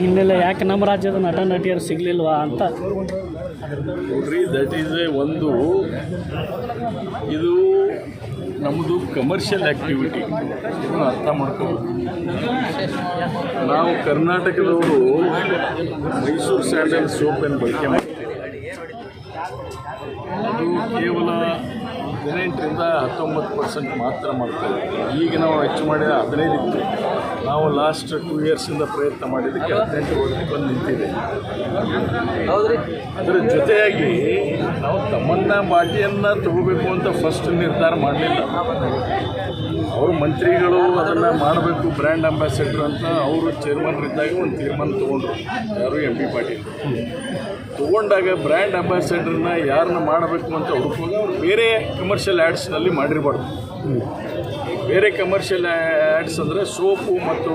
ಹಿನ್ನೆಲೆ ಯಾಕೆ ನಮ್ಮ ರಾಜ್ಯದ ನಟ ನಟಿಯರು ಸಿಗ್ಲಿಲ್ವಾ ಅಂತ. ನೋಡ್ರಿ ದಟ್ ಈಸ್ ಎ ಒಂದು ಇದು ನಮ್ಮದು ಕಮರ್ಷಿಯಲ್ ಆ್ಯಕ್ಟಿವಿಟಿ ಅರ್ಥ ಮಾಡ್ಕೋಬೇಕು ನಾವು ಕರ್ನಾಟಕದವರು ಮೈಸೂರು ಸ್ಯಾಂಡಲ್ ಸೋಪನ್ನು ಬಳಕೆ ಮಾಡ್ತೀವಿ? ಅದು ಕೇವಲ ಹದಿನೆಂಟರಿಂದ ಹತ್ತೊಂಬತ್ತು ಪರ್ಸೆಂಟ್ ಮಾತ್ರ ಮಾಡ್ತಾರೆ ಈಗ ನಾವು ಹೆಚ್ಚು ಮಾಡಿದ ಹದಿನೈದು ಇತ್ತು. ನಾವು ಲಾಸ್ಟ್ ಟೂ ಇಯರ್ಸಿಂದ ಪ್ರಯತ್ನ ಮಾಡಿದ್ದಕ್ಕೆ ಹದಿನೆಂಟು ವರ್ಷಕ್ಕೆ ಬಂದು ನಿಂತಿದೆ. ಅದರ ಜೊತೆಯಾಗಿ ನಾವು ತಮ್ಮನ್ನ ಬಾಟಿಯನ್ನು ತಗೋಬೇಕು ಅಂತ ಫಸ್ಟ್ ನಿರ್ಧಾರ ಮಾಡಲಿಲ್ಲ. ಅವರು ಮಂತ್ರಿಗಳು ಅದನ್ನು ಮಾಡಬೇಕು ಬ್ರ್ಯಾಂಡ್ ಅಂಬಾಸಿಡರ್ ಅಂತ ಅವರು ಚೇರ್ಮನ್ ಇದ್ದಾಗ ಒಂದು ತೀರ್ಮಾನ ತೊಗೊಂಡ್ರು. ಯಾರು ಎಂ ಪಿ ಪಾಟೀಲ್. ತೊಗೊಂಡಾಗ ಬ್ರ್ಯಾಂಡ್ ಅಂಬಾಸಿಡರ್ನ ಯಾರನ್ನ ಮಾಡಬೇಕು ಅಂತ ಹುಡುಕುವಾಗ ಅವ್ರು ಬೇರೆ ಕಮರ್ಷಿಯಲ್ ಆ್ಯಡ್ಸ್ನಲ್ಲಿ ಮಾಡಿರಬಾರ್ದು. ಬೇರೆ ಕಮರ್ಷಿಯಲ್ ಆ್ಯಡ್ಸ್ ಅಂದರೆ ಸೋಪು ಮತ್ತು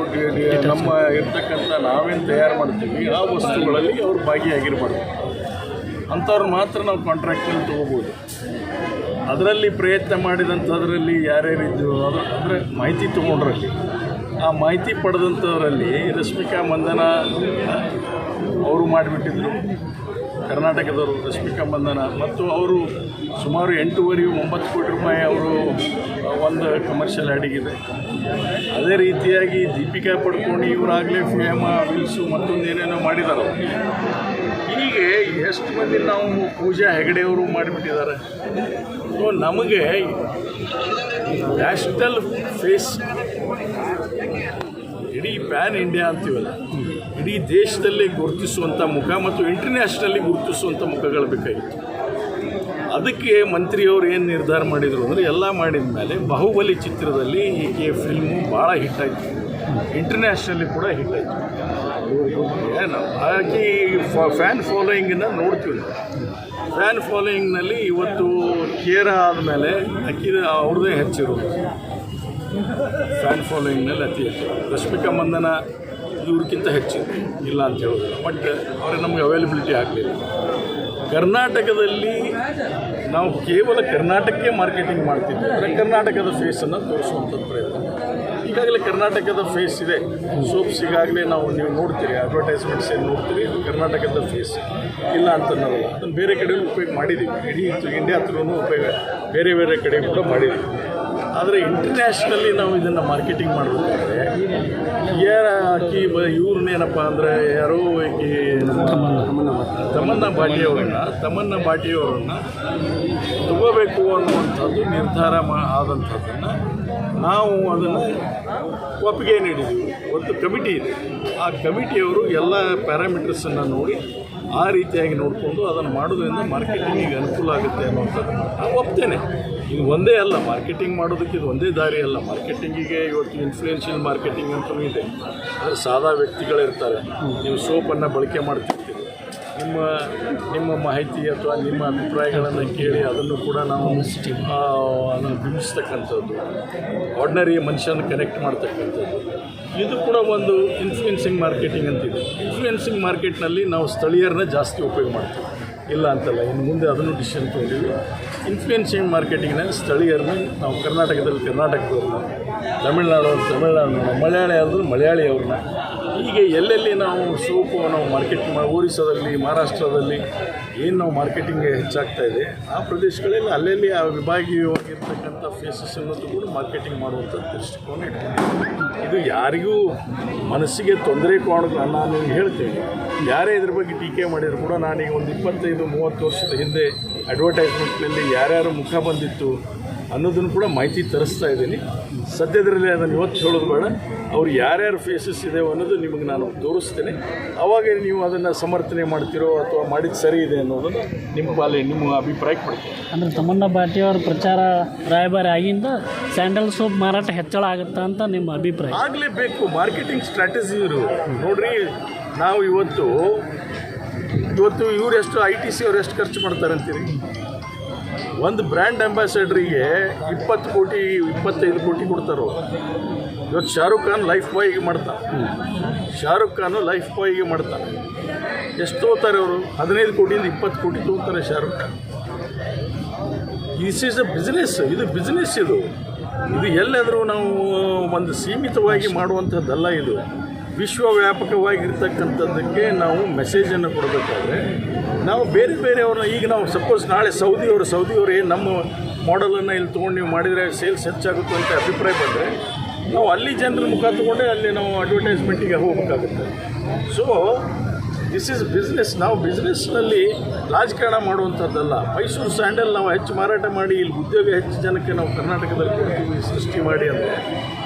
ನಮ್ಮ ಇರ್ತಕ್ಕಂಥ ನಾವೇನು ತಯಾರು ಮಾಡ್ತೀವಿ, ಆ ವಸ್ತುಗಳಲ್ಲಿ ಅವ್ರು ಭಾಗಿಯಾಗಿರಬಾರ್ದು. ಅಂಥವ್ರು ಮಾತ್ರ ನಾವು ಕಾಂಟ್ರಾಕ್ಟ್ನಲ್ಲಿ ತೊಗೋಬೋದು. ಅದರಲ್ಲಿ ಪ್ರಯತ್ನ ಮಾಡಿದಂಥದ್ರಲ್ಲಿ ಯಾರ್ಯಾರಿದ್ದು ಅದು ಅಂದರೆ ಮಾಹಿತಿ ತೊಗೊಂಡ್ರಲ್ಲಿ. ಆ ಮಾಹಿತಿ ಪಡೆದಂಥವರಲ್ಲಿ ರಶ್ಮಿಕಾ ಮಂದನ, ಅವರು ಮಾಡಿಬಿಟ್ಟಿದ್ರು. ಕರ್ನಾಟಕದವರು ರಶ್ಮಿಕಾ ಮಂದನ. ಮತ್ತು ಅವರು ಸುಮಾರು ಎಂಟೂವರೆ, ಒಂಬತ್ತು ಕೋಟಿ ರೂಪಾಯಿ ಅವರು ಒಂದು ಕಮರ್ಷಿಯಲ್ ಅಡಿಗಿದೆ. ಅದೇ ರೀತಿಯಾಗಿ ದೀಪಿಕಾ ಪಡ್ಕೊಂಡು ಇವರಾಗಲೇ ಫೇಮ ವಿಲ್ಸು ಮತ್ತೊಂದು ಏನೇನೋ ಮಾಡಿದ್ದಾರೆ ಹೀಗೆ ಎಷ್ಟು ಮಂದಿ ನಾವು ಪೂಜಾ ಹೆಗಡೆಯವರು ಮಾಡಿಬಿಟ್ಟಿದ್ದಾರೆ ಸೊ ನಮಗೆ ನ್ಯಾಷನಲ್ ಫೇಸ್ ಇಡೀ ಪ್ಯಾನ್ ಇಂಡಿಯಾ ಅಂತೀವಲ್ಲ, ಇಡೀ ದೇಶದಲ್ಲಿ ಗುರುತಿಸುವಂಥ ಮುಖ ಮತ್ತು ಇಂಟರ್ನ್ಯಾಷನಲ್ಲಿ ಗುರುತಿಸುವಂಥ ಮುಖಗಳು ಬೇಕಾಗಿತ್ತು. ಅದಕ್ಕೆ ಮಂತ್ರಿಯವರು ಏನು ನಿರ್ಧಾರ ಮಾಡಿದರು ಅಂದರೆ ಎಲ್ಲ ಮಾಡಿದ ಮೇಲೆ ಬಾಹುಬಲಿ ಚಿತ್ರದಲ್ಲಿ ಈಕೆ ಫಿಲ್ಮು ಭಾಳ ಹಿಟ್ ಆಯಿತು. ಇಂಟರ್ನ್ಯಾಷನಲ್ಲಿ ಕೂಡ ಹಿಟ್ ಆಯಿತು. ಏನು ಹಾಗೆ ಫ್ಯಾನ್ ಫಾಲೋಯಿಂಗನ್ನು ನೋಡ್ತೀವಿ ಫ್ಯಾನ್ ಫಾಲೋಯಿಂಗ್ನಲ್ಲಿ ಇವತ್ತು ಕೇರ ಆದಮೇಲೆ ಅಕ್ಕಿದ ಅವ್ರದ್ದೇ ಹೆಚ್ಚಿರೋದು. ಫ್ಯಾನ್ ಫಾಲೋಯಿಂಗ್ನಲ್ಲಿ ಅತಿ ಹೆಚ್ಚು. ರಶ್ಮಿಕಾ ಮಂದನ ಇವ್ರಿಗಿಂತ ಹೆಚ್ಚಿದೆ ಇಲ್ಲ ಅಂತ ಹೇಳೋದಿಲ್ಲ. ಬಟ್ ಅವ್ರಿಗೆ ನಮಗೆ ಅವೈಲಬಿಲಿಟಿ ಆಗಲಿಲ್ಲ. ಕರ್ನಾಟಕದಲ್ಲಿ ನಾವು ಕೇವಲ ಕರ್ನಾಟಕಕ್ಕೆ ಮಾರ್ಕೆಟಿಂಗ್ ಮಾಡ್ತಿದ್ವಿ. ಅಂದರೆ ಕರ್ನಾಟಕದ ಫೇಸನ್ನು ತೋರಿಸುವಂಥದ್ದು ಪ್ರಯತ್ನ. ಈಗಾಗಲೇ ಕರ್ನಾಟಕದ ಫೇಸ್ ಇದೆ. ಸೋಪ್ಸ್ ಈಗಾಗಲೇ ನಾವು ನೀವು ನೋಡ್ತೀರಿ ಅಡ್ವರ್ಟೈಸ್ಮೆಂಟ್ಸ್ ಏನು ನೋಡ್ತೀರಿ, ಇದು ಕರ್ನಾಟಕದ ಫೇಸ್ ಇಲ್ಲ ಅಂತ ನಾವು ಅದನ್ನು ಬೇರೆ ಕಡೆಯೂ ಉಪಯೋಗ ಮಾಡಿದ್ದೀವಿ. ಇಡೀ ಇಂಡಿಯಾ ಹತ್ರನೂ ಉಪಯೋಗ ಬೇರೆ ಬೇರೆ ಕಡೆ ಕೂಡ ಮಾಡಿದ್ದೀವಿ. ಆದರೆ ಇಂಟರ್ನ್ಯಾಷನಲ್ಲಿ ನಾವು ಇದನ್ನು ಮಾರ್ಕೆಟಿಂಗ್ ಮಾಡಬೇಕಾದ್ರೆ ಯಾರ ಆಕಿ ಬ ಇವ್ರನ್ನೇನಪ್ಪ ಅಂದರೆ ಯಾರೋ ಈ ತಮನ್ನ ಭಾಟಿಯವ್ರನ್ನ ತಮನ್ನ ಭಾಟಿಯವ್ರನ್ನ ತಗೋಬೇಕು ಅನ್ನುವಂಥದ್ದು ನಿರ್ಧಾರ ಮಾ ಆದಂಥದ್ದನ್ನು ನಾವು ಅದನ್ನು ಒಪ್ಪಿಗೆ ನೀಡಿದ್ದೀವಿ ಒಂದು ಕಮಿಟಿ ಇದೆ. ಆ ಕಮಿಟಿಯವರು ಎಲ್ಲ ಪ್ಯಾರಾಮೀಟರ್ಸನ್ನು ನೋಡಿ ಆ ರೀತಿಯಾಗಿ ನೋಡಿಕೊಂಡು ಅದನ್ನು ಮಾಡೋದ್ರಿಂದ ಮಾರ್ಕೆಟಿಂಗಿಗೆ ಅನುಕೂಲ ಆಗುತ್ತೆ ಅನ್ನೋಂಥದ್ದು ನಾವು ಒಪ್ತೇನೆ. ಇದು ಒಂದೇ ಅಲ್ಲ, ಮಾರ್ಕೆಟಿಂಗ್ ಮಾಡೋದಕ್ಕೆ ಇದು ಒಂದೇ ದಾರಿ ಅಲ್ಲ. ಮಾರ್ಕೆಟಿಂಗಿಗೆ ಇವತ್ತು ಇನ್ಫ್ಲೂಯೆನ್ಷಿಯಲ್ ಮಾರ್ಕೆಟಿಂಗ್ ಅಂತಲೂ ಇದೆ. ಅಂದರೆ ಸಾದಾ ವ್ಯಕ್ತಿಗಳಿರ್ತಾರೆ ನೀವು ಸೋಪನ್ನು ಬಳಕೆ ಮಾಡ್ತಿರ್ತೀರಿ. ನಿಮ್ಮ ನಿಮ್ಮ ಮಾಹಿತಿ ಅಥವಾ ನಿಮ್ಮ ಅಭಿಪ್ರಾಯಗಳನ್ನು ಕೇಳಿ ಅದನ್ನು ಕೂಡ ನಾವು ಬಿಂಬಿಸ್ತಕ್ಕಂಥದ್ದು. ಆರ್ಡಿನರಿ ಮನುಷ್ಯನ ಕನೆಕ್ಟ್ ಮಾಡ್ತಕ್ಕಂಥದ್ದು. ಇದು ಕೂಡ ಒಂದು ಇನ್ಫ್ಲೂಯೆನ್ಸಿಂಗ್ ಮಾರ್ಕೆಟಿಂಗ್ ಅಂತಿದೆ. ಇನ್ಫ್ಲೂಯೆನ್ಸಿಂಗ್ ಮಾರ್ಕೆಟ್ನಲ್ಲಿ ನಾವು ಸ್ಥಳೀಯರನ್ನ ಜಾಸ್ತಿ ಉಪಯೋಗ ಮಾಡ್ತೀವಿ. ಇಲ್ಲ ಅಂತಲ್ಲ, ಇನ್ನು ಮುಂದೆ ಅದನ್ನು ಡಿಸಿಷನ್ ತೊಗೊಂಡಿವಿ. ಇನ್ಫ್ಲೂಯೆನ್ಸಿಂಗ್ ಮಾರ್ಕೆಟಿಂಗ್ನ ಸ್ಥಳೀಯರನ್ನ ನಾವು ಕರ್ನಾಟಕದಲ್ಲಿ ಕರ್ನಾಟಕದವ್ರನ್ನ ತಮಿಳ್ನಾಡು ತಮಿಳ್ನಾಡು ಮಲಯಾಳಿ ಮಲಯಾಳಿ ಅವ್ರನ್ನ ಹೀಗೆ ಎಲ್ಲೆಲ್ಲಿ ನಾವು ಸೋಪು ನಾವು ಮಾರ್ಕೆಟ್ ಮಾ, ಒರಿಸ್ಸಾದಲ್ಲಿ, ಮಹಾರಾಷ್ಟ್ರದಲ್ಲಿ ಏನು ನಾವು ಮಾರ್ಕೆಟಿಂಗ್ ಹೆಚ್ಚಾಗ್ತಾ ಇದೆ, ಆ ಪ್ರದೇಶಗಳಲ್ಲಿ ಅಲ್ಲಲ್ಲಿ ಆ ವಿಭಾಗೀಯವಾಗಿರ್ತಕ್ಕಂಥ ಫೇಸಸ್ ಅನ್ನೋದು ಕೂಡ ಮಾರ್ಕೆಟಿಂಗ್ ಮಾಡುವಂಥ ದೃಷ್ಟಿಕೋನ ಇಟ್ಕೊಂಡಿದ್ದೀವಿ. ಇದು ಯಾರಿಗೂ ಮನಸ್ಸಿಗೆ ತೊಂದರೆ ಕಾಣೋದು ನಾನು ಹೇಳ್ತೇನೆ. ಯಾರೇ ಇದ್ರ ಬಗ್ಗೆ ಟೀಕೆ ಮಾಡಿದ್ರು ಕೂಡ ನಾನೀಗ ಒಂದು ಇಪ್ಪತ್ತೈದು ಮೂವತ್ತು ವರ್ಷದ ಹಿಂದೆ ಅಡ್ವರ್ಟೈಸ್ಮೆಂಟ್ನಲ್ಲಿ ಯಾರ್ಯಾರು ಮುಖ ಬಂದಿತ್ತು ಅನ್ನೋದನ್ನು ಕೂಡ ಮಾಹಿತಿ ತರಿಸ್ತಾ ಇದ್ದೀನಿ. ಸದ್ಯದರಲ್ಲಿ ಅದನ್ನು ಇವತ್ತು ಹೇಳೋದು ಬೇಡ. ಅವ್ರು ಯಾರ್ಯಾರು ಫೇಸಸ್ ಇದೆ ಅನ್ನೋದು ನಿಮಗೆ ನಾನು ತೋರಿಸ್ತೇನೆ. ಆವಾಗ ನೀವು ಅದನ್ನು ಸಮರ್ಥನೆ ಮಾಡ್ತೀರೋ ಅಥವಾ ಮಾಡಿದ್ದು ಸರಿ ಇದೆ ಅನ್ನೋದನ್ನು ನಿಮ್ಮ ಬಾಲಿ ನಿಮ್ಮ ಅಭಿಪ್ರಾಯಕ್ಕೆ ಪಡ್ತೀನಿ ಅಂದ್ರೆ ತಮ್ಮಣ್ಣ ಭಾಟಿಯವರ ಪ್ರಚಾರ ರಾಯಭಾರಿ ಆಗಿಂದ ಸ್ಯಾಂಡಲ್ ಸೋಪ್ ಮಾರಾಟ ಹೆಚ್ಚಳ ಆಗುತ್ತೆ ಅಂತ ನಿಮ್ಮ ಅಭಿಪ್ರಾಯ. ಆಗಲೇಬೇಕು ಮಾರ್ಕೆಟಿಂಗ್ ಸ್ಟ್ರಾಟಜಿ ಇರು. ನೋಡ್ರಿ ನಾವು ಇವತ್ತು ಇವತ್ತು ಇವ್ರು ಎಷ್ಟು ಐ ಟಿ ಸಿ ಅವ್ರು ಎಷ್ಟು ಖರ್ಚು ಮಾಡ್ತಾರೆ ಅಂತೀರಿ? ಒಂದು ಬ್ರ್ಯಾಂಡ್ ಅಂಬಾಸಡರಿಗೆ ಇಪ್ಪತ್ತು ಕೋಟಿ ಇಪ್ಪತ್ತೈದು ಕೋಟಿ ಕೊಡ್ತಾರೋ? ಇವತ್ತು ಶಾರುಖ್ ಖಾನ್ ಲೈಫ್ ಬಾಯ್ಗೆ ಮಾಡ್ತಾ. ಶಾರುಖ್ ಖಾನು ಲೈಫ್ ಬಾಯ್ಗೆ ಮಾಡ್ತಾ. ಎಷ್ಟು ತೋತಾರೆ ಅವರು? ಹದಿನೈದು ಕೋಟಿಯಿಂದ ಇಪ್ಪತ್ತು ಕೋಟಿ ತೋತಾರೆ Shahrukh Khan. This is a business ಇದು ಬಿಸ್ನೆಸ್ ಇದು. ಇದು ಎಲ್ಲಾದರೂ ನಾವು ಒಂದು ಸೀಮಿತವಾಗಿ ಮಾಡುವಂಥದ್ದಲ್ಲ ಇದು. ವಿಶ್ವವ್ಯಾಪಕವಾಗಿರ್ತಕ್ಕಂಥದ್ದಕ್ಕೆ ನಾವು ಮೆಸೇಜನ್ನು ಕೊಡಬೇಕಾದ್ರೆ ನಾವು ಬೇರೆ ಬೇರೆಯವ್ರನ್ನ ಈಗ ನಾವು ಸಪೋಸ್ ನಾಳೆ ಸೌದಿಯವರು ಸೌದಿಯವರು ನಮ್ಮ ಮಾಡೆಲನ್ನು ಇಲ್ಲಿ ತೊಗೊಂಡು ನೀವು ಮಾಡಿದರೆ ಸೇಲ್ಸ್ ಹೆಚ್ಚಾಗುತ್ತೆ ಅಂತ ಅಭಿಪ್ರಾಯ ಬಂದರೆ ನಾವು ಅಲ್ಲಿ ಜನರ ಮುಖ ತಗೊಂಡೆ ಅಲ್ಲಿ ನಾವು ಅಡ್ವರ್ಟೈಸ್ಮೆಂಟಿಗೆ ಹೋಗಬೇಕಾಗುತ್ತೆ. ಸೊ ದಿಸ್ ಇಸ್ ಬಿಸ್ನೆಸ್ ನಾವು ಬಿಸ್ನೆಸ್ನಲ್ಲಿ ರಾಜಕಾರಣ ಮಾಡುವಂಥದ್ದಲ್ಲ. ಮೈಸೂರು ಸ್ಯಾಂಡಲ್ ನಾವು ಹೆಚ್ಚು ಮಾರಾಟ ಮಾಡಿ, ಇಲ್ಲಿ ಉದ್ಯೋಗ ಹೆಚ್ಚು ಜನಕ್ಕೆ ನಾವು ಕರ್ನಾಟಕದಲ್ಲಿ ಸೃಷ್ಟಿ ಮಾಡಿ ಅಂದರೆ.